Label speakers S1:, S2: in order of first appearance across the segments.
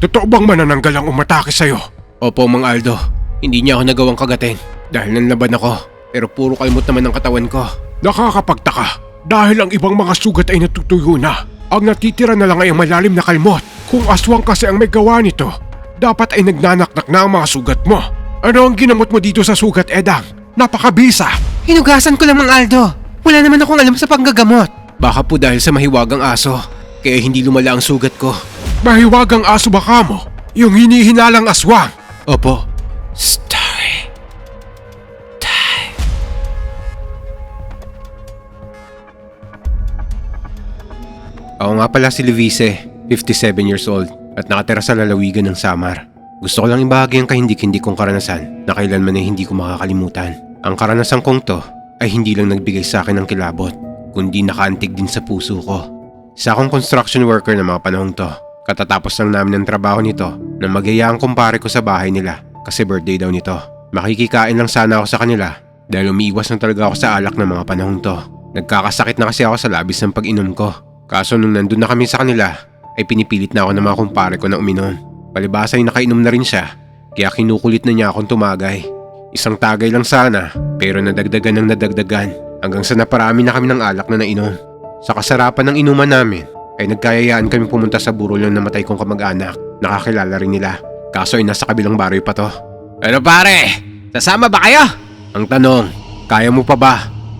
S1: Totoo bang manananggal ang umatake sa'yo?
S2: Opo, Mang Aldo. Hindi niya ako nagawang kagatin dahil nanlaban ako. Pero puro kalmot naman ang katawan ko.
S1: Nakakapagtaka dahil ang ibang mga sugat ay natutuyo na. Ang natitira na lang ay ang malalim na kalmot. Kung aswang kasi ang may gawa nito, dapat ay nagnanaknak na ang mga sugat mo. Ano ang ginamot mo dito sa sugat, Edang? Napakabisa!
S2: Hinugasan ko lang, Mang Aldo. Wala naman akong alam sa panggagamot. Baka po dahil sa mahiwagang aso, kaya hindi lumala ang sugat ko.
S1: Mahiwagang aso ba ka mo? Yung hinihinalang aswang.
S2: Opo. Story. Time. Ako nga pala si Luise, 57 years old, at nakatira sa lalawigan ng Samar. Gusto ko lang ibahagi ang kahindik-hindi kong karanasan na kailanman ay hindi ko makakalimutan. Ang karanasan kong to ay hindi lang nagbigay sa akin ng kilabot, kundi nakaantig din sa puso ko. Sa akong construction worker na mga panahong to, katatapos lang namin ng trabaho nito na magyaya ang kumpare ko sa bahay nila kasi birthday daw nito. Makikikain lang sana ako sa kanila dahil umiiwas na talaga ako sa alak ng mga panahong to. Nagkakasakit na kasi ako sa labis ng pag-inom ko. Kaso nung nandun na kami sa kanila, ay pinipilit na ako ng mga kumpare ko na uminom. Palibasa ay nakainom na rin siya, kaya kinukulit na niya akong tumagay. Isang tagay lang sana, pero nadagdagan ng nadagdagan hanggang sa naparami na kami ng alak na nainom. Sa kasarapan ng inuman namin, ay nagkayayaan kami pumunta sa burol ng namatay kong kamag-anak. Nakakilala rin nila. Kaso ay nasa kabilang baroy pa to. Ano pare? Sasama ba kayo? Ang tanong, kaya mo pa ba?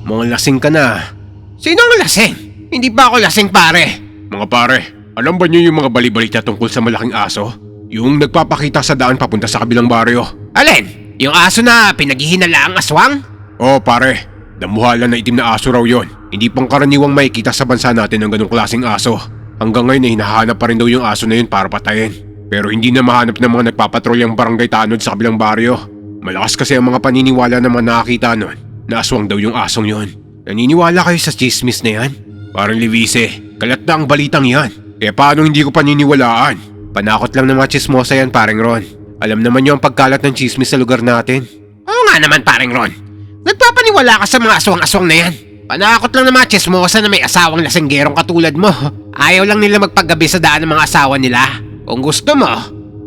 S2: Mga lasing ka na. Sinong lasing? Hindi pa ako lasing pare.
S1: Mga pare, alam ba niyo yung mga balibalita tungkol sa malaking aso? Yung nagpapakita sa daan papunta sa kabilang baryo.
S2: Alin? Yung aso na pinaghihinala ang aswang?
S1: Oh pare, damuhala na itim na aso raw yon. Hindi pang karaniwang makikita sa bansa natin ng ganong klaseng aso. Hanggang ngayon ay hinahanap pa rin daw yung aso na yun para patayin. Pero hindi na mahanap ng mga nagpapatrolyang barangay tanod sa kabilang baryo. Malakas kasi ang mga paniniwala ng mga nakakita nun na aswang daw yung asong yon. Naniniwala kayo sa chismis na yan? Parang Livise, kalat na ang balitang yan. Kaya paano hindi ko paniniwalaan?
S2: Panakot lang ng mga chismosa yan, paring Ron. Alam naman niyo ang pagkalat ng chismis sa lugar natin. Oo nga naman, paring Ron. Nagpapaniwala ka sa mga aswang-aswang na yan. Panakot lang ng mga chismosa na may asawang lasenggerong katulad mo. Ayaw lang nila magpaggabi sa daan ng mga asawa nila. Kung gusto mo,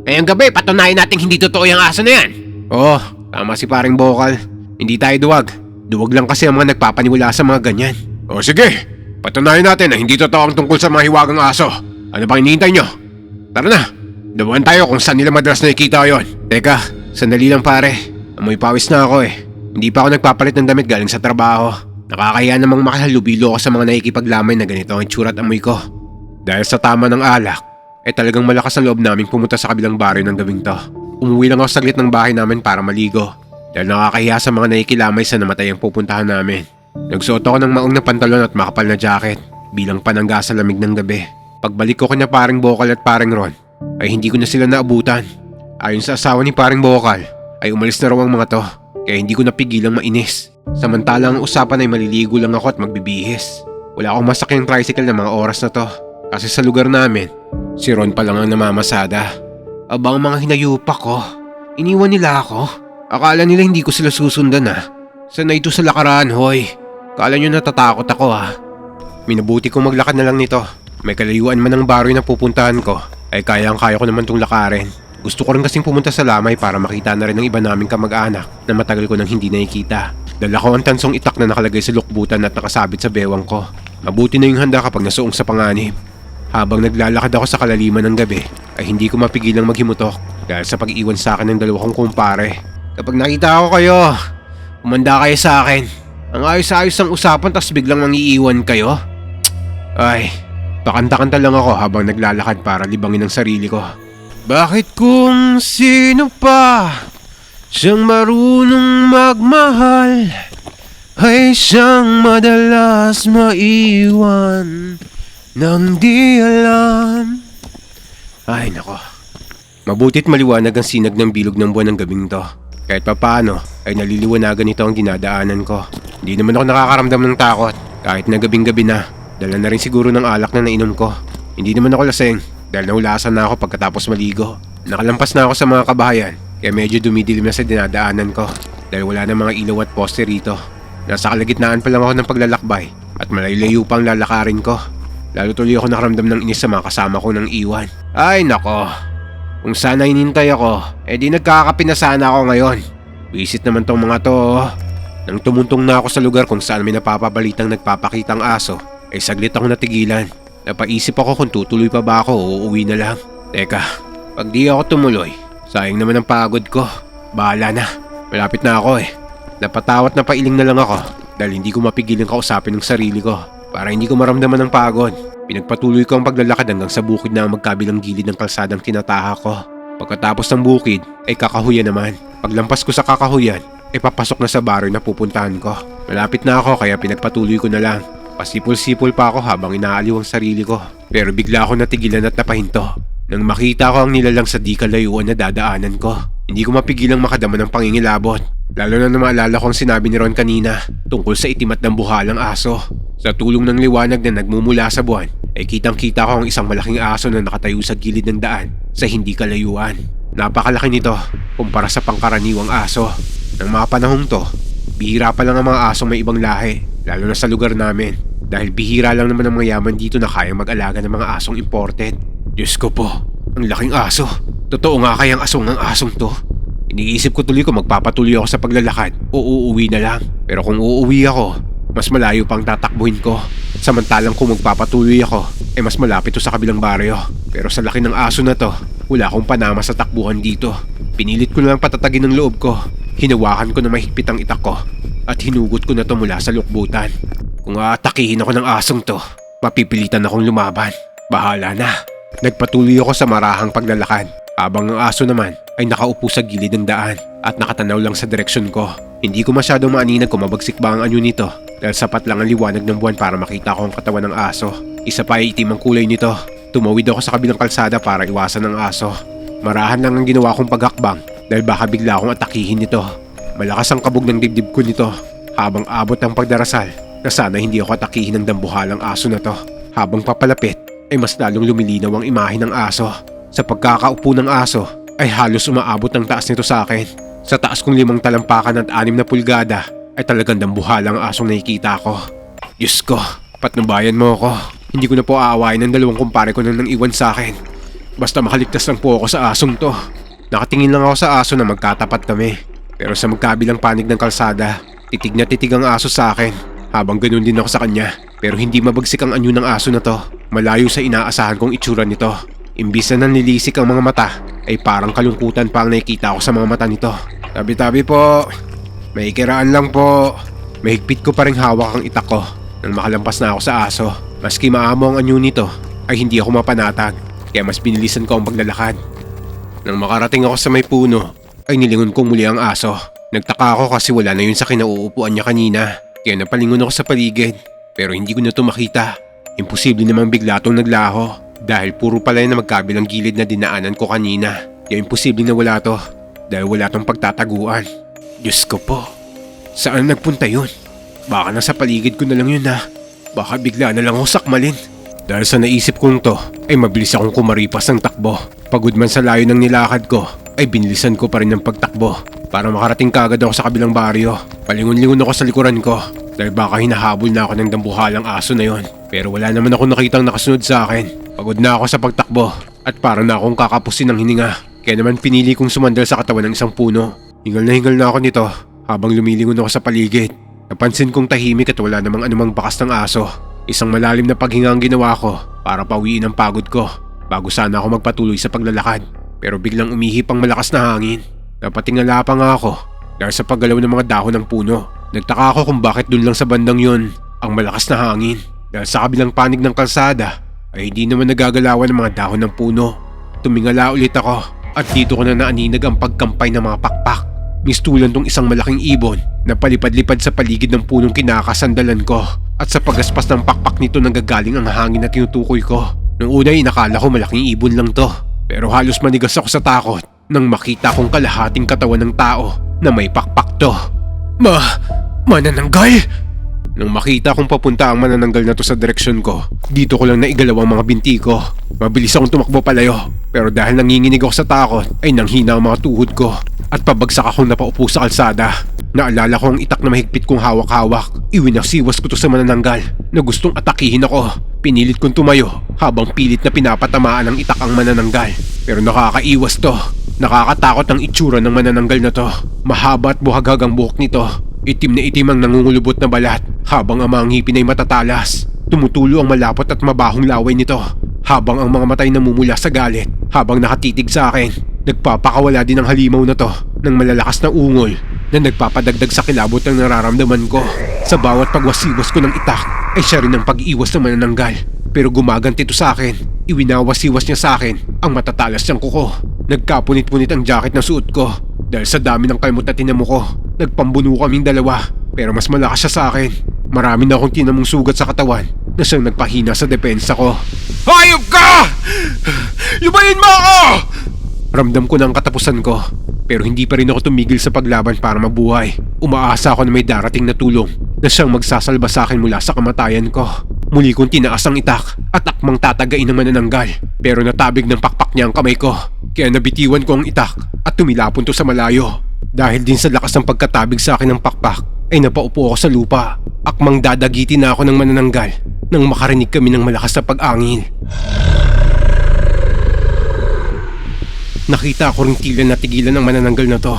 S2: ngayong gabi patunayan natin hindi totoo yung aso na yan. Oo, tama si paring Bokal. Hindi tayo duwag. Duwag lang kasi ang mga nagpapaniwala sa mga ganyan.
S1: O sige, patunayan natin na hindi totoo ang tungkol sa mga hiwagang aso. Ano bang hinihintay nyo? Tara na, dawan tayo kung saan nila madalas nakikita yon.
S2: Teka, sandali lang pare. Amoy pawis na ako eh. Hindi pa ako nagpapalit ng damit galing sa trabaho. Nakakaya namang makahalubilo ako sa mga nakikipaglamay na ganito ang itsura at amoy ko. Dahil sa tama ng alak, eh talagang malakas ang loob naming pumunta sa kabilang baryo ng gabing to. Umuwi lang ako saglit ng bahay namin para maligo. Dahil nakakahiya sa mga nakikilamay sa namatay ang pupuntahan namin. Nagsuot ako ng maong na pantalon at makapal na jacket bilang panangga sa lamig ng gabi. Pagbalik ko kanya paring Bokal at paring Ron, ay hindi ko na sila naabutan. Ayon sa asawa ni paring Bokal, ay umalis na raw ang mga to, kaya hindi ko napigilang mainis. Samantalang ang usapan ay maliligo lang ako at magbibihis. Wala akong masakyang tricycle ng mga oras na to, kasi sa lugar namin, si Ron pa lang ang namamasada. Abang mga hinayupak ko, iniwan nila ako. Akala nila hindi ko sila susundan ah. Sanay ito sa lakaran, hoy. Kala nyo natatakot ako ah. Minabuti kong maglakad na lang nito. May kalayuan man ang baroy na pupuntahan ko, ay kayang-kaya ko naman tong lakarin. Gusto ko rin kasing pumunta sa lamay para makita na rin ng iba naming kamag-anak na matagal ko nang hindi nakikita. Dala ko ang tansong itak na nakalagay sa lukbutan at nakasabit sa bewang ko. Mabuti na yung handa kapag nasuong sa panganib. Habang naglalakad ako sa kalaliman ng gabi, ay hindi ko mapigilang maghimutok dahil sa pag-iwan sa akin ng dalawa kong kumpare. Kapag nakita ko kayo, umanda kayo sa akin. Ang ayos-ayos ng usapan tapos biglang mangiiwan kayo. Ay, pakanta-kanta lang ako habang naglalakad para libangin ang sarili ko. Bakit kung sino pa siyang marunong magmahal ay siyang madalas maiwan nang di alam. Ay nako. Mabutit maliwanag ang sinag ng bilog ng buwan ng gabing to. Kahit papaano ay naliliwanagan ito ang dinadaanan ko. Hindi naman ako nakakaramdam ng takot kahit na gabing-gabi na. Dala na rin siguro ng alak na nainom ko. Hindi naman ako laseng dahil nahulasan na ako pagkatapos maligo. Nakalampas na ako sa mga kabahayan kaya medyo dumidilim na sa dinadaanan ko dahil wala na mga ilaw at poste rito. Nasa kalagitnaan pa lang ako ng paglalakbay at malayo pa ang lalakarin ko. Lalo tuloy ako nakaramdam ng inis sa mga kasama ko ng iwan. Ay nako, Kung sana hinintay ako, eh di nagkakape na sana ako ngayon. Visit naman tong mga to. oh. Nang tumuntong na ako sa lugar kung saan may napapabalitang nagpapakitang aso, ay saglit ako natigilan. Napaisip ako kung tutuloy pa ba ako o uuwi na lang. Teka, pag di ako tumuloy, sayang naman ang pagod ko. Bahala na. Malapit na ako eh. Napatawat na pailing na lang ako dahil hindi ko mapigilang kausapin ng sarili ko para hindi ko maramdaman ng pagod. Pinagpatuloy ko ang paglalakad hanggang sa bukid na ang magkabilang gilid ng kalsadang tinataha ko. Pagkatapos ng bukid ay kakahuyan naman. Paglampas ko sa kakahuyan ay papasok na sa baryo na pupuntahan ko. Malapit na ako kaya pinagpatuloy ko na lang. Pasipol-sipol pa ako habang inaaliw ang sarili ko. Pero bigla ako natigilan at napahinto. Nang makita ko ang nilalang sa di kalayuan na dadaanan ko. Hindi ko mapigilang makadama ng pangingilabot. Lalo na na maalala ko ang sinabi ni Ron kanina tungkol sa itim at buhalang aso. Sa tulong ng liwanag na nagmumula sa buwan, ay kitang kita ko ang isang malaking aso na nakatayo sa gilid ng daan sa hindi kalayuan. Napakalaki nito kumpara sa pangkaraniwang aso. Nang mga panahong to, bihira pa lang ang mga asong may ibang lahi, lalo na sa lugar namin. Dahil bihira lang naman ang mayaman dito na kayang mag-alaga ng mga asong imported. Diyos ko po, ang laking aso. Totoo nga kayang asong ang asong to? Iniisip ko tuloy kung magpapatuloy ako sa paglalakad o uuwi na lang. Pero kung uuwi ako, mas malayo pang tatakbuhin ko. Samantalang kung magpapatuloy ako, ay mas malapit to sa kabilang baryo. Pero sa laki ng aso na to, wala akong panama sa takbuhan dito. Pinilit ko na lang patatagin ng loob ko. Hinawakan ko na mahigpit ang itak ko at hinugot ko na to mula sa lukbutan. Kung aatakihin ako ng asong to, mapipilitan akong lumaban. Bahala na. Nagpatuloy ako sa marahang paglalakad habang ang aso naman ay nakaupo sa gilid ng daan at nakatanaw lang sa direksyon ko. Hindi ko masyadong maaninag kung mabagsik ba ang anyo nito dahil sapat lang ang liwanag ng buwan para makita ko ang katawan ng aso. Isa pa ay itim ang kulay nito. Tumawid ako sa kabilang kalsada para iwasan ang aso. Marahan lang ang ginawa kong paghakbang dahil baka bigla akong atakihin nito. Malakas ang kabog ng dibdib ko nito habang abot ang pagdarasal na sana hindi ako atakihin ng dambuhalang aso na to. Habang papalapit ay mas lalong lumilinaw ang imahe ng aso. Sa pagkakaupo ng aso ay halos umaabot ang taas nito sa akin. Sa taas kong limang talampakan at anim na pulgada ay talagang dambuhalang asong nakikita ko. Diyos ko, patnubayan mo ako. Hindi ko na po aawain ng dalawang kumpare ko na nang iwan sa akin. Basta makaligtas lang po ako sa asong to. Nakatingin lang ako sa aso na magkatapat kami. Pero sa magkabilang panig ng kalsada, titig na titig ang aso sa akin. Habang ganun din ako sa kanya. Pero hindi mabagsik ang anyo ng aso na to. Malayo sa inaasahan kong itsura nito. Imbis na nanlilisik ang mga mata, ay parang kalungkutan pa ang nakikita ko sa mga mata nito. Tabi-tabi po. May kiraan lang po. Mahigpit ko pa rin hawak ang itak ko nang makalampas na ako sa aso. Maski maamo ang anyo nito, ay hindi ako mapanatag. Kaya mas binilisan ko ang paglalakad. Nang makarating ako sa may puno, ay nilingon kong muli ang aso. Nagtaka ako kasi wala na yun sa kinauupuan niya kanina. Kaya napalingon ako sa paligid. Pero hindi ko na ito. Imposible namang bigla itong naglaho. Dahil puro pala na magkabilang gilid na dinaanan ko kanina. Kaya imposible na wala to. Dahil wala tong pagtataguan. Diyos ko po. Saan nagpunta yun? Baka nasa paligid ko na lang yun ha. Baka bigla na lang ako sakmalin. Dahil sa naisip kong to, ay mabilis akong kumaripas ng takbo. Pagod man sa layo ng nilakad ko, ay binilisan ko pa rin ng pagtakbo para makarating kagad ako sa kabilang baryo. Palingon-lingon ako sa likuran ko dahil baka hinahabol na ako ng dambuhalang aso na yon. Pero wala naman ako nakitang nakasunod sa akin. Pagod na ako sa pagtakbo at para na akong kakapusin ng hininga. Kaya naman pinili kong sumandal sa katawan ng isang puno. Hingal na hingal na ako nito habang lumilingon ako sa paligid. Napansin kong tahimik at wala namang anumang bakas ng aso. Isang malalim na paghinga ang ginawa ko para pawiin ang pagod ko bago sana ako magpatuloy sa paglalakad. Pero biglang umihip ang malakas na hangin. Napatingala pa nga ako dahil sa paggalaw ng mga dahon ng puno. Nagtaka ako kung bakit dun lang sa bandang yon ang malakas na hangin. Dahil sa kabilang panig ng kalsada ay hindi naman nagagalawan ng mga dahon ng puno. Tumingala ulit ako at dito ko na naaninag ang pagkampay ng mga pakpak. Mistulan tong isang malaking ibon na palipad-lipad sa paligid ng punong kinakasandalan ko at sa pagaspas ng pakpak nito nanggagaling ang hangin na tinutukoy ko. Nung una inakala ko malaking ibon lang to pero halos manigas ako sa takot nang makita kong kalahating katawan ng tao na may pakpak to. Ma... manananggal? Nung makita kong papunta ang manananggal na to sa direksyon ko, dito ko lang naigalaw ang mga binti ko. Mabilis akong tumakbo palayo, pero dahil nanginginig ako sa takot, ay nanghina ang mga tuhod ko at pabagsak akong napaupo sa kalsada. Naalala ko ang itak na mahigpit kong hawak-hawak. Iwinasiwas ko to sa manananggal na gustong atakihin ako. Pinilit kong tumayo habang pilit na pinapatamaan ng itak ang manananggal. Pero nakakaiwas to. Nakakatakot ang itsura ng manananggal na to. Mahaba at buhaghag ang buhok nito. Itim na itim ang nangungulubot na balat habang ang mga ngipin ay matatalas. Tumutulo ang malapot at mabahong laway nito habang ang mga matay namumula sa galit habang nakatitig sa akin. Nagpapakawala din ang halimaw na to ng malalakas na ungol na nagpapadagdag sa kilabot ng nararamdaman ko. Sa bawat pagwasiwas ko ng itak ay siya rin ang pag-iwas ng manananggal. Pero gumaganti to sa akin. Iwinawasiwas niya sa akin ang matatalas niyang kuko. Nagkapunit-punit ang jacket na suot ko dahil sa dami ng kalmot na tinamo ko. Nagpambuno kaming dalawa pero mas malakas siya sa akin. Marami na akong tinamong sugat sa katawan na siyang nagpahina sa depensa ko.
S1: Hayop ka! Yubayin mo ako!
S2: Ramdam ko na ang katapusan ko pero hindi pa rin ako tumigil sa paglaban para mabuhay. Umaasa ako na may darating na tulong na siyang magsasalba sa akin mula sa kamatayan ko. Muli kong tinaas ang itak at akmang tatagain ng manananggal pero natabig ng pakpak niya ang kamay ko. Kaya nabitiwan ko ang itak at tumilapon to sa malayo. Dahil din sa lakas ng pagkatabig sa akin ng pakpak ay napaupo ako sa lupa. Akmang dadagitin na ako ng manananggal nang makarinig kami ng malakas na pag-angin. Nakita ko ring tila natigilan ng manananggal na to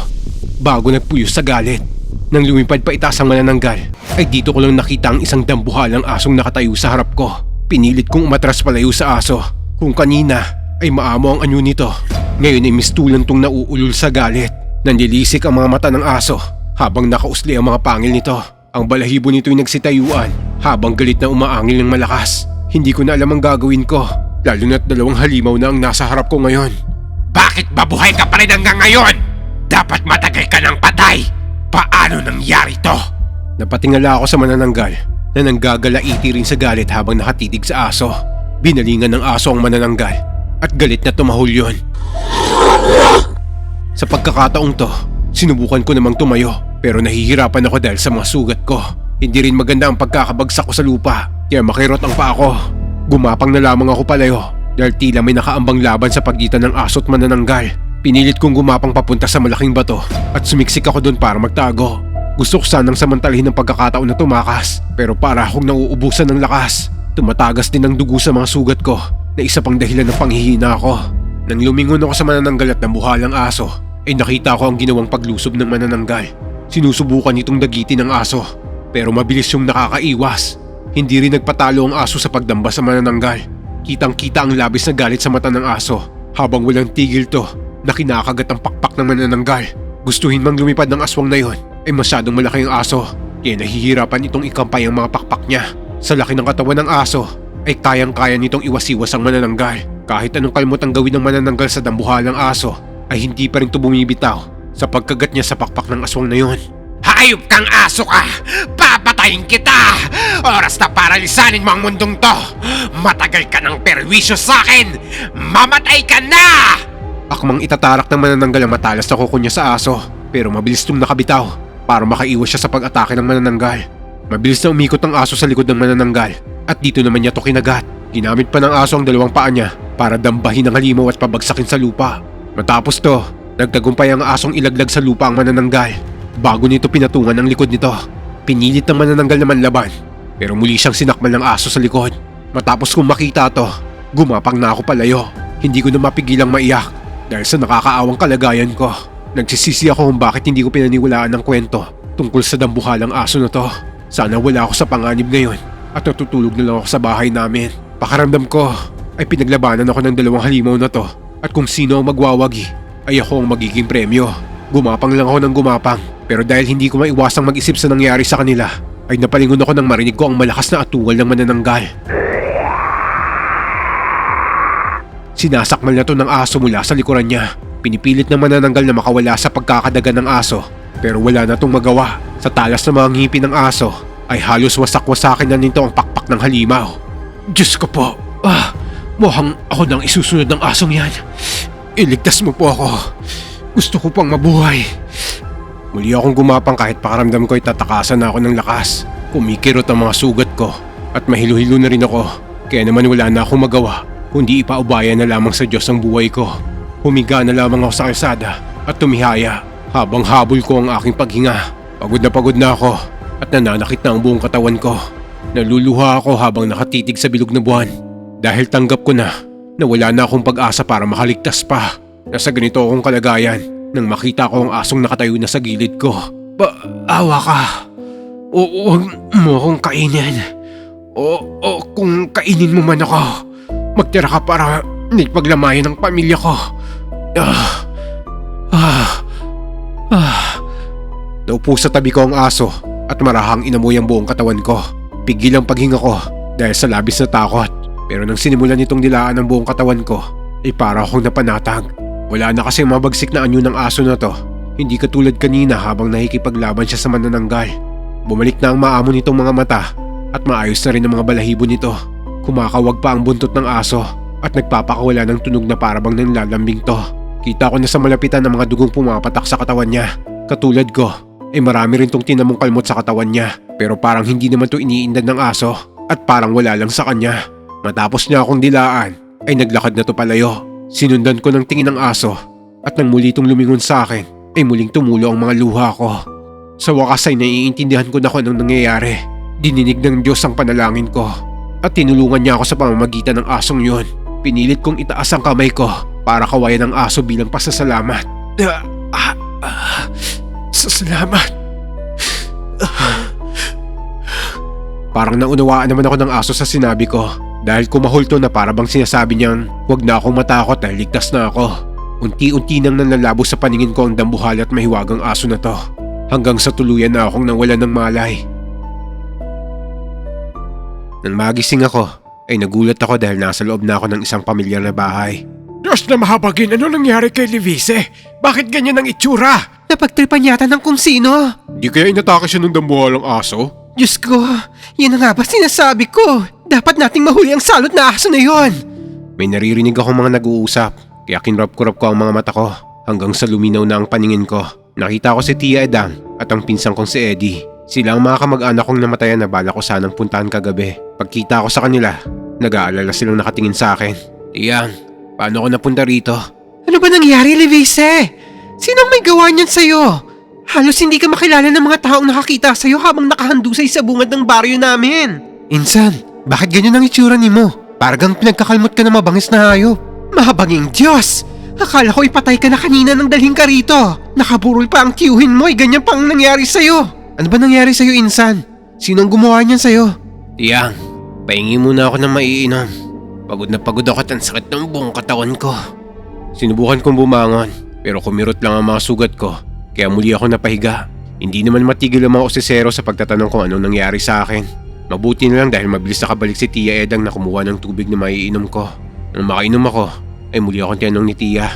S2: bago nagpuyos sa galit. Nang lumipad pa itaas ang manananggal, ay dito ko lang nakita ang isang dambuhalang asong nakatayo sa harap ko. Pinilit kong umatras palayo sa aso. Kung kanina ay maamo ang anyo nito, ngayon ay mistulan tong nauulol sa galit. Nandilisik ang mga mata ng aso habang nakausli ang mga pangil nito. Ang balahibo nito'y nagsitayuan habang galit na umaangil ng malakas. Hindi ko na alam ang gagawin ko, lalo na't dalawang halimaw na ang nasa harap ko ngayon.
S1: Bakit babuhay ka pa rin hanggang ngayon? Dapat matagal ka ng patay! Paano nangyari to?
S2: Napatingala ako sa manananggal na nanggagalaiti rin sa galit habang nakatitig sa aso. Binalingan ng aso ang manananggal at galit na tumahol yun. Sa pagkakataong to, sinubukan ko namang tumayo pero nahihirapan ako dahil sa mga sugat ko. Hindi rin maganda ang pagkakabagsak ko sa lupa kaya makirot ang pa ako. Gumapang na lamang ako palayo dahil tila may nakaambang laban sa pagitan ng aso at manananggal. Pinilit kong gumapang papunta sa malaking bato at sumiksik ako doon para magtago. Gusto ko sanang samantalahin ng pagkakataon na tumakas pero para akong nauubusan ng lakas. Tumatagas din ang dugo sa mga sugat ko na isa pang dahilan ng panghihina ako. Nang lumingon ako sa manananggal at nabuhalang aso ay nakita ko ang ginawang paglusob ng manananggal. Sinusubukan itong dagitin ng aso pero mabilis yung nakakaiwas. Hindi rin nagpatalo ang aso sa pagdamba sa manananggal. Kitang kita ang labis na galit sa mata ng aso habang walang tigil to na kinakagat ang pakpak ng manananggal. Gustuhin mang lumipad ng aswang na yon ay masyadong malaki ang aso kaya nahihirapan itong ikampay ang mga pakpak niya. Sa laki ng katawan ng aso ay kayang-kaya nitong iwasiwas ang manananggal. Kahit anong kalmot ang gawin ng manananggal sa dambuhalang aso ay hindi pa rin ito bumibitaw sa pagkagat niya sa pakpak ng aswang na yon.
S1: Hayop kang aso ka! Papatayin kita! Oras na para lisanin mo ang mundong to! Matagal ka ng perwisyo sa akin! Mamatay ka na!
S2: Akmang itatarak ng manananggal ang matalas na kuko niya sa aso pero mabilis itong nakabitaw para makaiwas siya sa pag-atake ng manananggal. Mabilis na umikot ang aso sa likod ng manananggal at dito naman niya to kinagat. Ginamit pa ng aso ang dalawang paa niya para dambahin ang halimaw at pabagsakin sa lupa. Matapos to, nagtagumpay ang asong ilaglag sa lupa ang manananggal. Bago nito pinatungan ang likod nito, pinilit ng manananggal naman laban pero muli siyang sinakmal ng aso sa likod. Matapos kong makita to, gumapang na ako palayo. Hindi ko na mapigilang maiyak dahil sa nakakaawang kalagayan ko. Nagsisisi ako kung bakit hindi ko pinaniwalaan ng kwento tungkol sa dambuhalang aso na to. Sana wala ako sa panganib ngayon at natutulog na lang ako sa bahay namin. Pakaramdam ko ay pinaglabanan ako ng dalawang halimaw na to at kung sino ang magwawagi ay ako ang magiging premyo. Gumapang lang ako ng gumapang pero dahil hindi ko maiwasang mag-isip sa nangyari sa kanila ay napalingon ako nang marinig ko ang malakas na atuwal ng manananggal. Sinasakmal na to ng aso mula sa likuran niya. Pinipilit ng manananggal na makawala sa pagkakadaga ng aso pero wala na tong magawa. Sa talas ng mga ngipin ng aso ay halos wasak-wasakin na nito ang pakpak ng halimaw. Diyos ko po, ah, mukhang ako nang isusunod ng asong yan. Iligtas mo po ako. Gusto ko pang mabuhay. Muli akong gumapang kahit pakaramdam ko ay tatakasan na ako ng lakas. Kumikirot ang mga sugat ko at mahilo-hilo na rin ako. Kaya naman wala na akong magawa kundi ipaubaya na lamang sa Diyos ang buhay ko. Humiga na lamang ako sa kalsada at tumihaya habang habol ko ang aking paghinga. Pagod na pagod na ako at nananakit na ang buong katawan ko. Naluluha ako habang nakatitig sa bilog na buwan dahil tanggap ko na na wala na akong pag-asa para makaligtas pa. Nasa ganito akong kalagayan nang makita ko ang asong nakatayo na sa gilid ko. Ba, awa ka. O, huwag mo akong kainin. O, o kung kainin mo man ako, magtira ka para nagpaglamayan ng pamilya ko. Ah, ah, ah. Naupo sa tabi ko ang aso at marahang inamoy ang buong katawan ko. Pigil ang paghinga ko dahil sa labis na takot. Pero nang sinimulan nitong dilaan ang buong katawan ko, ay para akong napanatag. Wala na kasi mabagsik na anyo ng aso na to. Hindi katulad kanina habang nakikipaglaban siya sa manananggal. Bumalik na ang maamo nitong mga mata at maayos na rin ang mga balahibo nito. Kumakawag pa ang buntot ng aso at nagpapakawala ng tunog na parabang ng lalambing to. Kita ko na sa malapitan ang mga dugong pumapatak sa katawan niya. Katulad ko, eh marami rin tong tinamong kalmot sa katawan niya. Pero parang hindi naman to iniindan ng aso at parang wala lang sa kanya. Matapos niya akong dilaan, ay naglakad na to palayo. Sinundan ko ng tingin ng aso at nang muli itong lumingon sa akin, ay muling tumulo ang mga luha ko. Sa wakas ay naiintindihan ko na kung anong nangyayari. Dininig ng Diyos ang panalangin ko at tinulungan niya ako sa pamamagitan ng asong yun. Pinilit kong itaas ang kamay ko para kawayan ang aso bilang pasasalamat. Ah, ah, ah, sa salamat. Parang naunawaan naman ako ng aso sa sinabi ko dahil kumahol to na para bang sinasabi niyang huwag na akong matakot dahil ligtas na ako. Unti-unti nang nanlalabo sa paningin ko ang dambuhal at mahiwagang aso na to hanggang sa tuluyan na akong nawala ng malay. Nang magising ako, ay nagulat ako dahil nasa loob na ako ng isang pamilyar na bahay. Diyos na mahabagin, ano nangyari kay Levice? Bakit ganyan ang itsura?
S3: Napagtripan yata ng kung sino.
S2: Di kaya inatake siya ng dambuhalang aso?
S3: Diyos ko, yan na nga ba sinasabi ko? Dapat nating mahuli ang salot na aso na yon.
S2: May naririnig akong mga nag-uusap, kaya kinrap-kurap ko ang mga mata ko hanggang sa luminaw na ang paningin ko. Nakita ko si Tia Edang at ang pinsang kong si Eddie. Sila ang mga kamag-anak kong namatayan na bala ko sanang puntahan kagabi. Pagkita ko sa kanila, nag-aalala silang nakatingin sa akin. Tiyang, paano ako napunta rito?
S3: Ano ba nangyari, Levice? Sinong may gawa niyan sa'yo? Halos hindi ka makilala ng mga taong nakakita sa'yo habang nakahandusay sa bungad ng baryo namin. Insan, bakit ganyan ang itsura ni mo? Parang pinagkakalmot ka na mabangis na hayop. Mahabanging Diyos! Akala ko ipatay ka na kanina nang dalhin ka rito. Nakaburol pa ang tiyuhin mo, ay ganyan pang nangyari sa'yo. Ano ba nangyari sa'yo, Insan? Sinong gumawa niyan sa'yo?
S2: Tiyang, pahingi muna ako ng maiinom. Pagod na pagod ako at ang sakit ng buong katawan ko. Sinubukan kong bumangon, pero kumirot lang ang mga sugat ko. Kaya muli ako napahiga. Hindi naman matigil ang mga osesero sa pagtatanong kung anong nangyari sa akin. Mabuti na lang dahil mabilis nakabalik si Tia Edang na kumuha ng tubig na maiinom ko. Nang makainom ako, ay muli akong tinanong ni Tia.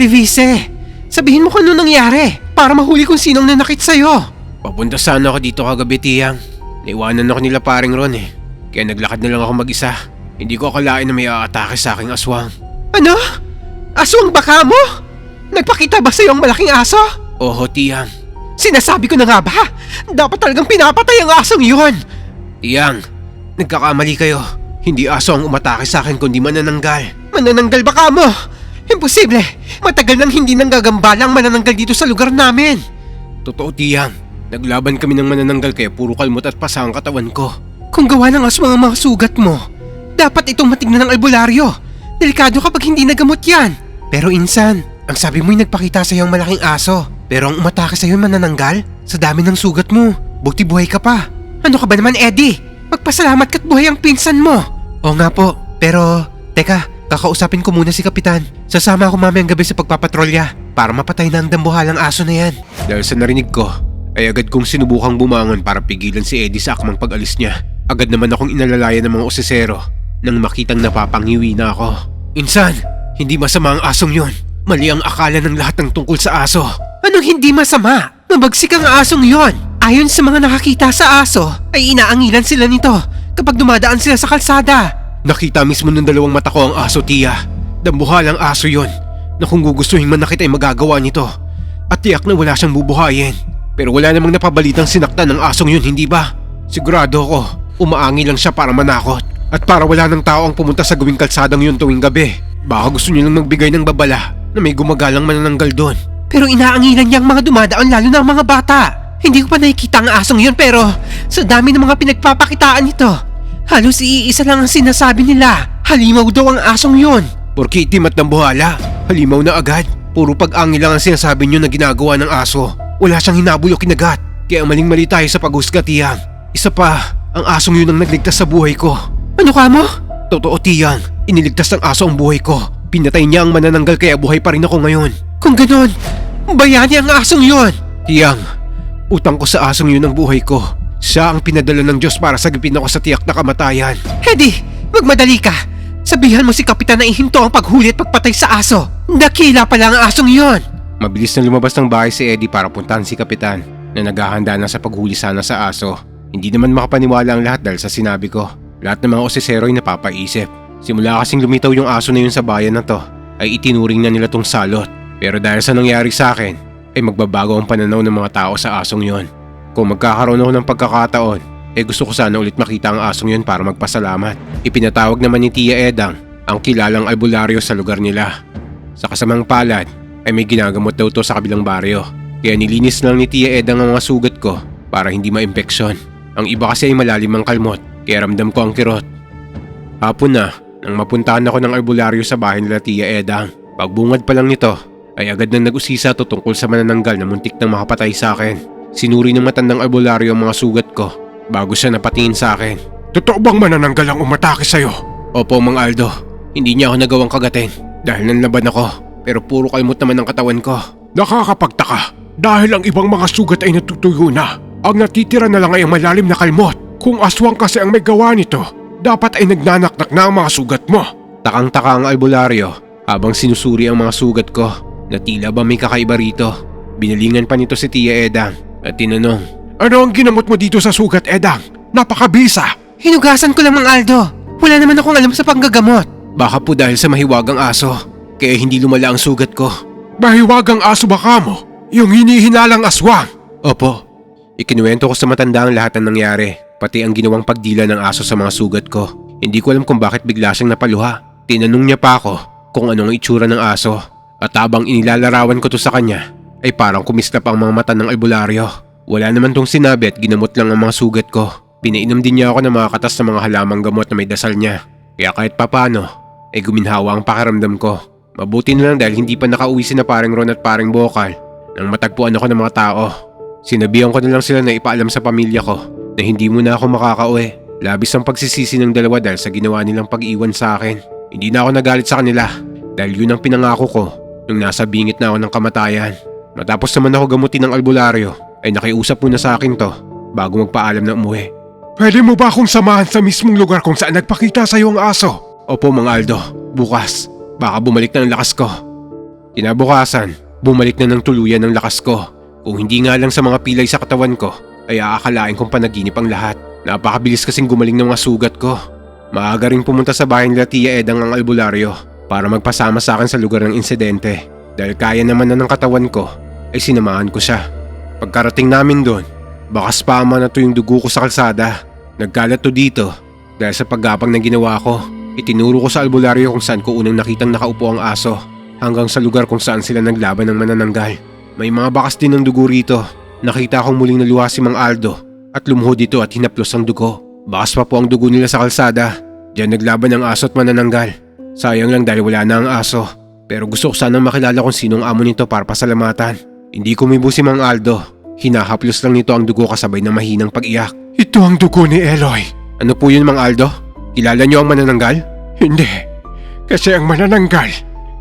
S3: Revise, sabihin mo kung ano nangyari para mahuli kung sinong nanakit sa'yo.
S2: Papunta sana ako dito kagabi, Tiyang. Naiwanan ako nila paring Ron eh. Kaya naglakad na lang ako mag-isa. Hindi ko akalain na may aatake sa aking aswang.
S3: Ano? Aswang baka mo? Nagpakita ba sa'yo ang malaking aso?
S2: Oho, Tiyang.
S3: Sinasabi ko na nga ba? Dapat talagang pinapatay ang asong yun.
S2: Tiyang, nagkakamali kayo. Hindi aso ang umatake sa akin kundi manananggal.
S3: Manananggal baka mo? Imposible. Matagal nang hindi nanggagambala ang manananggal dito sa lugar namin.
S2: Totoo, Tiyang. Naglaban kami ng manananggal kaya puro kalmot at pasa ang katawan ko.
S3: Kung gawa ng aswang ang mga sugat mo, dapat itong matignan ng albularyo. Delikado kapag hindi nagamot yan. Pero insan, ang sabi mo'y nagpakita sa'yo ang malaking aso. Pero ang umatake sa'yo manananggal? Sa dami ng sugat mo, buti buhay ka pa. Ano ka ba naman, Eddie? Magpasalamat ka't buhay ang pinsan mo. Oo nga po, pero... Teka, kakausapin ko muna si Kapitan. Sasama ako mamayang gabi sa pagpapatrolya para mapatay na ang dambuhalang aso na yan.
S2: Dahil sa narinig ko, ay agad kong sinubukang bumangon para pigilan si Eddie sa akmang pag-alis niya. Agad naman akong inalalayan ng mga osesero nang makitang napapanghiwi na ako. Insan, hindi masama ang asong yon. Mali ang akala ng lahat ng tungkol sa aso.
S3: Anong hindi masama? Mabagsik ang asong yon. Ayon sa mga nakakita sa aso, ay inaangilan sila nito kapag dumadaan sila sa kalsada.
S2: Nakita mismo ng dalawang mata ko ang aso, Tia. Dambuhalang aso yon na kung gugustuhin man nakita ay magagawa nito. At tiyak na wala siyang bubuhayin. Pero wala namang napabalitang sinaktan ng asong yun, hindi ba? Sigurado ako, umaangi lang siya para manakot. At para wala ng tao ang pumunta sa gawing kalsadang yun tuwing gabi. Baka gusto niyo lang magbigay ng babala na may gumagalang manananggal doon.
S3: Pero inaangilan niya ang mga dumadaan lalo na ang mga bata.
S2: Hindi ko pa nakikita ang asong yun pero sa dami ng mga pinagpapakitaan nito, halos iisa lang ang sinasabi nila. Halimaw daw ang asong yun. Porke itim at nambuhala, halimaw na agad. Puro pag-angil lang ang sinasabi nyo na ginagawa ng aso. Wala siyang hinabol o kinagat. Kaya maling-mali tayo sa pag-husga, Tiyang. Isa pa, ang asong yun ang nagligtas sa buhay ko. Ano ka mo? Totoo, Tiyang. Iniligtas ng aso ang buhay ko. Pinatay niya ang manananggal kaya buhay pa rin ako ngayon. Kung ganon, bayani ang asong yun. Tiyang, utang ko sa asong yun ang buhay ko. Siya ang pinadala ng Diyos para sagipin ako sa tiyak na kamatayan. Hedy, magmadali ka. Sabihan mo si Kapitan na ihinto ang paghuli at pagpatay sa aso. Dakila pala ang asong yon. Mabilis na lumabas ng bahay si Eddie para puntahan si Kapitan na naghahanda na sa paghuli sana sa aso. Hindi naman makapaniwala ang lahat dahil sa sinabi ko. Lahat ng mga osisero ay napapaisip. Simula kasing lumitaw yung aso na yun sa bayan na to, ay itinuring na nila tong salot. Pero dahil sa nangyari sa akin, ay magbabago ang pananaw ng mga tao sa asong yon. Kung magkakaroon ako ng pagkakataon, eh gusto ko sana ulit makita ang asong yun para magpasalamat. Ipinatawag naman ni Tia Edang ang kilalang albularyo sa lugar nila. Sa kasamang palad ay may ginagamot daw to sa kabilang baryo. Kaya nilinis lang ni Tia Edang ang mga sugat ko para hindi maimpeksyon. Ang iba kasi ay malalim ang kalmot kaya ramdam ko ang kirot. Hapon na nang mapuntahan ako ng albularyo sa bahay nila Tia Edang. Pagbungad pa lang nito ay agad nang nag-usisa to tungkol sa manananggal na muntik nang makapatay sa akin. Sinuri ng matandang albularyo ang mga sugat ko bago siya napatingin sa akin.
S1: Totoo bang manananggal ang umatake sa'yo?
S2: Opo, Mang Aldo. Hindi niya ako nagawang kagatin dahil nanlaban ako pero puro kalmot naman ang katawan ko.
S1: Nakakapagtaka dahil ang ibang mga sugat ay natutuyo na. Ang natitira na lang ay ang malalim na kalmot. Kung aswang kasi ang may gawa nito, dapat ay nagnanaknak na ang mga sugat mo.
S2: Takang-taka ang albularyo habang sinusuri ang mga sugat ko na tila ba may kakaiba rito. Binalingan pa nito si Tia Edang at tinanong,
S1: Ano ang ginamot mo dito sa sugat, Edang? Napakabisa!
S2: Hinugasan ko lang Mang Aldo. Wala naman akong alam sa panggagamot. Baka po dahil sa mahiwagang aso, kaya hindi lumala ang sugat ko.
S1: Mahiwagang aso ba ka mo? Yung hinihinalang aswang!
S2: Opo. Ikinuwento ko sa matanda ang lahat ng nangyari, pati ang ginawang pagdila ng aso sa mga sugat ko. Hindi ko alam kung bakit bigla siyang napaluha. Tinanong niya pa ako kung anong itsura ng aso. At habang inilalarawan ko to sa kanya, ay parang kumislap ang mga mata ng albularyo. Wala naman tong sinabi at ginamot lang ang mga sugat ko. Pinainom din niya ako ng mga katas ng mga halamang gamot na may dasal niya. Kaya kahit papano, ay guminhawa ang pakiramdam ko. Mabuti na lang dahil hindi pa nakauwi si na paring Ron at paring Bokal nang matagpuan ako ng mga tao. Sinabihan ko na lang sila na ipaalam sa pamilya ko na hindi muna ako makakauwi. Labis ang pagsisisi ng dalawa dahil sa ginawa nilang pag-iwan sa akin. Hindi na ako nagalit sa kanila dahil yun ang pinangako ko nung nasa bingit na ako ng kamatayan. Matapos naman ako gamutin ng albularyo ay nakiusap muna sa akin to bago magpaalam na umuwi.
S1: Pwede mo ba akong samahan sa mismong lugar kung saan nagpakita sa'yo ang aso?
S2: Opo, Mang Aldo. Bukas. Baka bumalik na ang lakas ko. Kinabukasan, bumalik na ng tuluyan ang lakas ko. Kung hindi nga lang sa mga pilay sa katawan ko, ay aakalain kong panaginip ang lahat. Napakabilis kasing gumaling ng mga sugat ko. Maaga rin pumunta sa bahay nila Tia Edang ang albularyo para magpasama sa akin sa lugar ng insidente. Dahil kaya naman na ng katawan ko, ay sinamahan ko siya. Pagkarating namin doon, bakas pa na to yung dugo ko sa kalsada. Nagkalat to dito dahil sa paggapang na ginawa ko. Itinuro ko sa albularyo kung saan ko unang nakitang nakaupo ang aso hanggang sa lugar kung saan sila naglaban ng manananggal. May mga bakas din ng dugo rito. Nakita kong muling naluha si Mang Aldo at lumuhod dito at hinaplos ang dugo. Bakas pa po ang dugo nila sa kalsada. Diyan naglaban ang aso at manananggal. Sayang lang dahil wala na ang aso. Pero gusto ko sanang makilala kung sinong amo nito para pasalamatan. Hindi kumibo si Mang Aldo. Hinahaplos lang nito ang dugo kasabay ng mahinang pag-iyak.
S1: Ito ang dugo ni Eloy.
S2: Ano po yun Mang Aldo? Kilala niyo ang manananggal?
S1: Hindi. Kasi ang manananggal,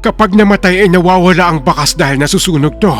S1: kapag namatay ay nawawala ang bakas dahil nasusunog to.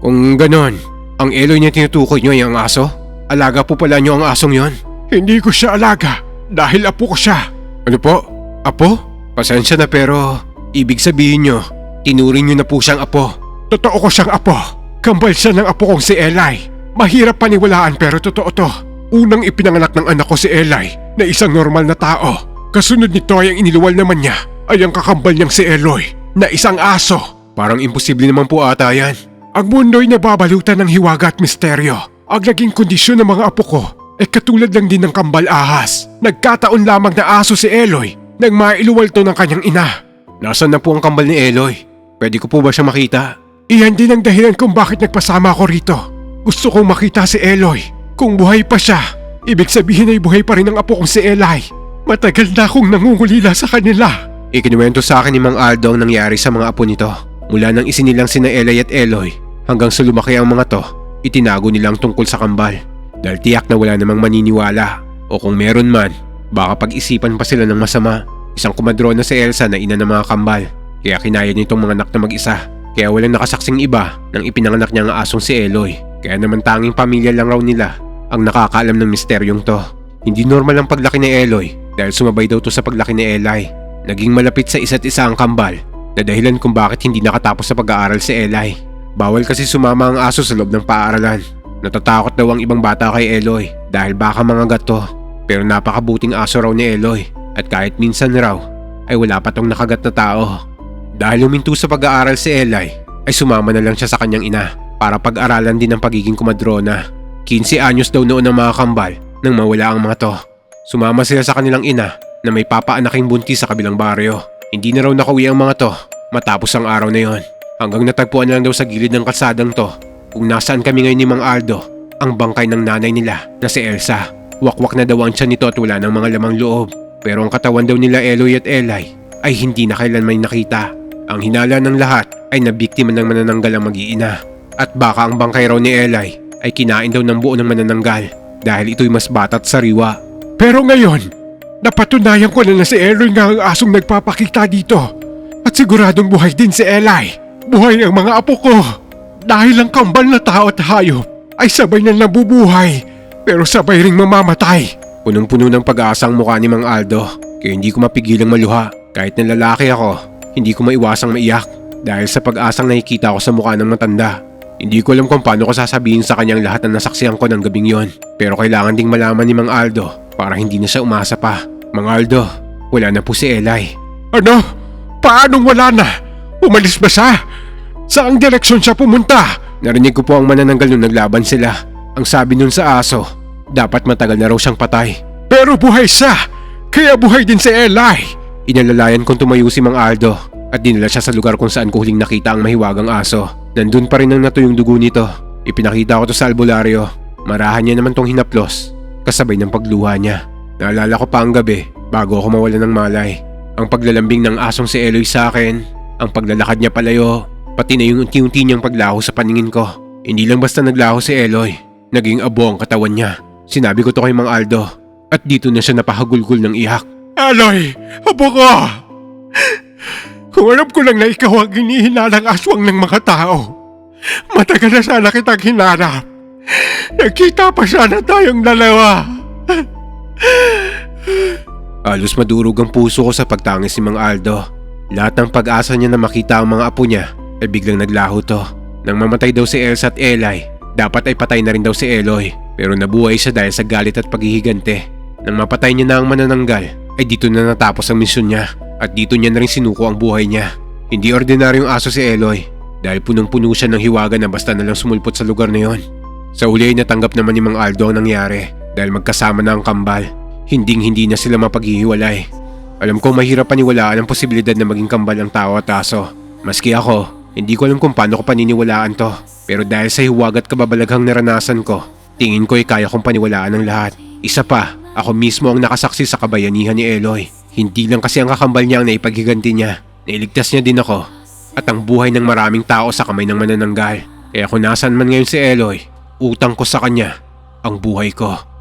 S2: Kung ganon, ang Eloy niya tinutukoy niyo ay ang aso? Alaga po pala niyo ang asong yon?
S1: Hindi ko siya alaga dahil apo ko siya.
S2: Ano po? Apo? Pasensya na pero ibig sabihin niyo, tinuring niyo na po siyang apo.
S1: Totoo ko siyang apo. Kambal siya ng apo kong si Eli. Mahirap paniwalaan pero totoo to. Unang ipinanganak ng anak ko si Eli na isang normal na tao. Kasunod nito ay ang iniluwal naman niya ay ang kakambal niyang si Eloy na isang aso.
S2: Parang imposible naman po ata yan.
S1: Ang mundo'y nababalutan ng hiwaga at misteryo. Ang naging kondisyon ng mga apo ko ay katulad lang din ng kambal ahas. Nagkataon lamang na aso si Eloy nang mailuwal to ng kanyang ina.
S2: Nasaan na po ang kambal ni Eloy? Pwede ko po ba siya makita?
S1: Iyan din ang dahilan kung bakit nagpasama ako rito. Gusto kong makita si Eloy. Kung buhay pa siya, ibig sabihin ay buhay pa rin ang apo kong si Eli. Matagal na akong nangungulila sa kanila.
S2: Ikinuwento sa akin ni Mang Aldo ang nangyari sa mga apo nito. Mula nang isinilang sina Eli at Eloy hanggang sa lumaki ang mga to, itinago nilang tungkol sa kambal. Dahil tiyak na wala namang maniniwala o kung meron man, baka pag-isipan pa sila ng masama. Isang kumadrona si Elsa na ina ng mga kambal. Kaya kinaya nitong mga anak na mag-isa. Kaya walang nakasaksing iba nang ipinanganak niya ang asong si Eloy. Kaya naman tanging pamilya lang raw nila ang nakakaalam ng misteryong to. Hindi normal ang paglaki ni Eloy dahil sumabay daw to sa paglaki ni Eli. Naging malapit sa isa't isa ang kambal na dahilan kung bakit hindi nakatapos sa pag-aaral si Eli. Bawal kasi sumama ang aso sa loob ng paaralan. Natatakot daw ang ibang bata kay Eloy dahil baka mga gato. Pero napakabuting aso raw ni Eloy at kahit minsan raw ay wala pa tong nakagat na tao. Dahil huminto sa pag-aaral si Eli ay sumama na lang siya sa kanyang ina para pag-aralan din ang pagiging kumadrona. 15 anyos daw noon ang mga kambal nang mawala ang mga to. Sumama sila sa kanilang ina na may papaanaking buntis sa kabilang baryo. Hindi na raw nakauwi ang mga to matapos ang araw na yon. Hanggang natagpuan na lang daw sa gilid ng kalsadang to kung nasaan kami ngayon ni Mang Aldo ang bangkay ng nanay nila na si Elsa. Wakwak na daw ang tiyan nito at wala ng mga lamang loob. Pero ang katawan daw nila Eloy at Eli ay hindi na kailanman nakita. Ang hinala ng lahat ay nabiktima ng manananggal ang mag-iina. At baka ang bangkay raw ni Eli ay kinain daw ng buo ng manananggal dahil ito'y mas bata't sariwa.
S1: Pero ngayon, napatunayan ko na na si Eloy nga ang asong nagpapakita dito. At siguradong buhay din si Eli. Buhay ang mga apo ko. Dahil ang kambal na tao at hayop ay sabay na nabubuhay. Pero sabay ring mamamatay.
S2: Punong-puno ng pag-asa ang mukha ni Mang Aldo kaya hindi ko mapigilang maluha. Kahit na lalaki ako, hindi ko maiwasang maiyak dahil sa pag-asang nakikita ko sa mukha ng matanda. Hindi ko alam kung paano ko sasabihin sa kanyang lahat na nasaksiyan ko ng gabing yon. Pero kailangan ding malaman ni Mang Aldo para hindi na siya umasa pa. Mang Aldo, wala na po si Eli.
S1: Ano? Paanong wala na? Umalis ba siya? Saang direksyon siya pumunta?
S2: Narinig ko po ang manananggal nung naglaban sila. Ang sabi nun sa aso, dapat matagal na raw siyang patay.
S1: Pero buhay siya. Kaya buhay din si Eli.
S2: Inalalayan kong tumayo si Mang Aldo at dinala siya sa lugar kung saan ko huling nakita ang mahiwagang aso. Nandun pa rin ang natuyong dugo nito. Ipinakita ko to sa albularyo. Marahan niya naman tong hinaplos, kasabay ng pagluha niya. Naalala ko pa ang gabi bago ako mawala ng malay. Ang paglalambing ng asong si Eloy sa akin, ang paglalakad niya palayo, pati na yung unti-unti niyang paglaho sa paningin ko. Hindi lang basta naglaho si Eloy, naging abo ang katawan niya. Sinabi ko to kay Mang Aldo at dito na siya napahagulgul ng iyak.
S1: Eloy, abo ko! Kung alam ko lang na ikaw ang hinihinalang aswang ng mga tao, matagal na sana kitang hinanap. Nagkita pa sana tayong dalawa.
S2: Halos madurog ang puso ko sa pagtangis ni Mang Aldo. Lahat ng pag-asa niya na makita ang mga apo niya ay biglang naglaho to. Nang mamatay daw si Elsa at Eli, dapat ay patay na rin daw si Eloy. Pero nabuhay siya dahil sa galit at paghihigante. Nang mapatay niya na ang manananggal, ay dito na natapos ang misyon niya. At dito niya na rin sinuko ang buhay niya. Hindi ordinaryong aso si Eloy dahil punong-puno siya ng hiwaga na basta na lang sumulpot sa lugar na yon. Sa uli ay natanggap naman ni Mang Aldo ang nangyari dahil magkasama na ang kambal. Hinding hindi na sila mapaghihiwalay. Alam ko mahirap paniwalaan ang posibilidad na maging kambal ang tao at aso. Maski ako, hindi ko alam kung paano ko paniniwalaan to. Pero dahil sa hiwag at kababalaghang naranasan ko, tingin ko ay kaya kong paniwalaan ang lahat. Isa pa, ako mismo ang nakasaksi sa kabayanihan ni Eloy. Hindi lang kasi ang kakambal niya ang naipaghiganti niya. Nailigtas niya din ako. At ang buhay ng maraming tao sa kamay ng manananggal. Kaya kung nasan man ngayon si Eloy, utang ko sa kanya ang buhay ko.